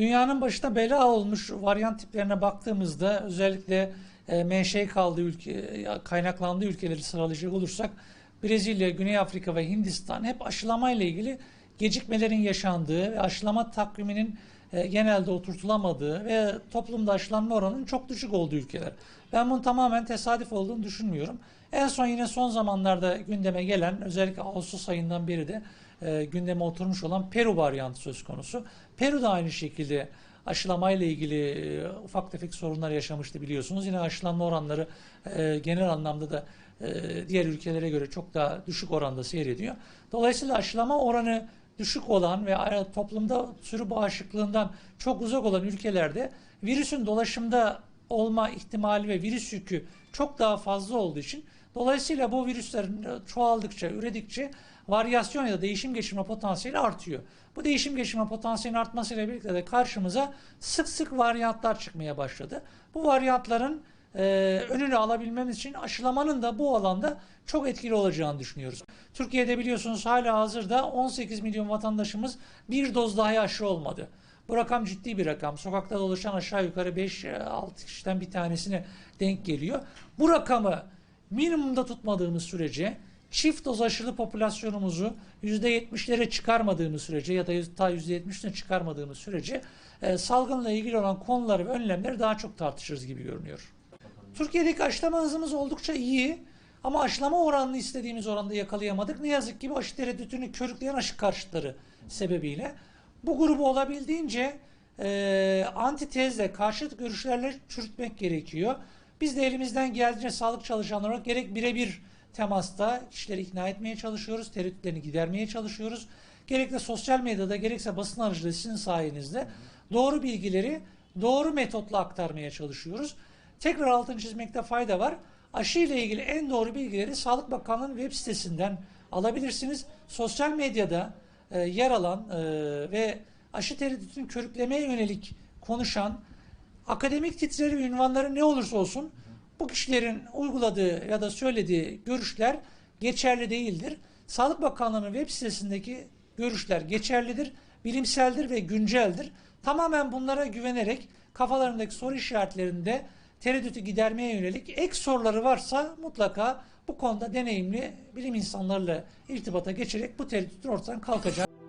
Dünyanın başına bela olmuş varyant tiplerine baktığımızda özellikle e, menşei kaldığı ülke, kaynaklandığı ülkeleri sıralayacak olursak Brezilya, Güney Afrika ve Hindistan hep aşılama ile ilgili gecikmelerin yaşandığı ve aşılama takviminin e, genelde oturtulamadığı ve toplumda aşılanma oranının çok düşük olduğu ülkeler. Ben bunun tamamen tesadüf olduğunu düşünmüyorum. En son yine son zamanlarda gündeme gelen özellikle Ağustos ayından beri de e, gündeme oturmuş olan Peru varyantı söz konusu. Peru da aynı şekilde aşılamayla ilgili e, ufak tefek sorunlar yaşamıştı biliyorsunuz. Yine aşılanma oranları e, genel anlamda da e, diğer ülkelere göre çok daha düşük oranda seyrediyor. Dolayısıyla aşılama oranı düşük olan ve a- toplumda sürü bağışıklığından çok uzak olan ülkelerde virüsün dolaşımda olma ihtimali ve virüs yükü çok daha fazla olduğu için dolayısıyla bu virüslerin çoğaldıkça, üredikçe varyasyon ya da değişim geçirme potansiyeli artıyor. Bu değişim geçirme potansiyelinin artmasıyla birlikte de karşımıza sık sık varyantlar çıkmaya başladı. Bu varyantların e, önünü alabilmemiz için aşılamanın da bu alanda çok etkili olacağını düşünüyoruz. Türkiye'de biliyorsunuz hala hazırda 18 milyon vatandaşımız bir doz dahi aşı olmadı. Bu rakam ciddi bir rakam. Sokakta dolaşan aşağı yukarı 5-6 kişiden bir tanesine denk geliyor. Bu rakamı minimumda tutmadığımız sürece çift doz aşılı popülasyonumuzu %70'lere çıkarmadığımız sürece ya da ta %70'ine çıkarmadığımız sürece e, salgınla ilgili olan konuları ve önlemleri daha çok tartışırız gibi görünüyor. Türkiye'deki aşılama hızımız oldukça iyi ama aşılama oranını istediğimiz oranda yakalayamadık. Ne yazık ki bu aşı tereddütünü körükleyen aşı karşıtları sebebiyle bu grubu olabildiğince e, antitezle, karşıt görüşlerle çürütmek gerekiyor. Biz de elimizden geldiğince sağlık çalışanları olarak gerek birebir temasta kişileri ikna etmeye çalışıyoruz, tereddütlerini gidermeye çalışıyoruz. Gerek de sosyal medyada gerekse basın aracılığıyla sizin sayenizde doğru bilgileri doğru metotla aktarmaya çalışıyoruz. Tekrar altını çizmekte fayda var. Aşı ile ilgili en doğru bilgileri Sağlık Bakanlığı'nın web sitesinden alabilirsiniz. Sosyal medyada e, yer alan e, ve aşı tereddütünü körüklemeye yönelik konuşan akademik titreleri ve ünvanları ne olursa olsun bu kişilerin uyguladığı ya da söylediği görüşler geçerli değildir. Sağlık Bakanlığı'nın web sitesindeki görüşler geçerlidir, bilimseldir ve günceldir. Tamamen bunlara güvenerek kafalarındaki soru işaretlerinde tereddütü gidermeye yönelik ek soruları varsa mutlaka bu konuda deneyimli bilim insanlarıyla irtibata geçerek bu tereddütün ortadan kalkacak.